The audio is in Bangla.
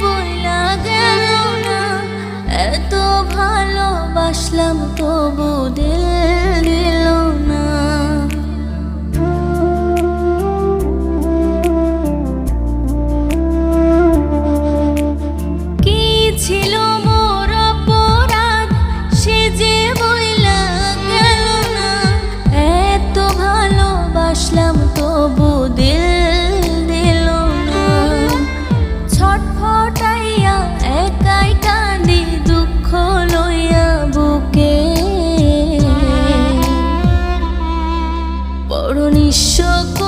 বইলা গেল না এত ভালোবাসলাম তবু দে বিশ্ব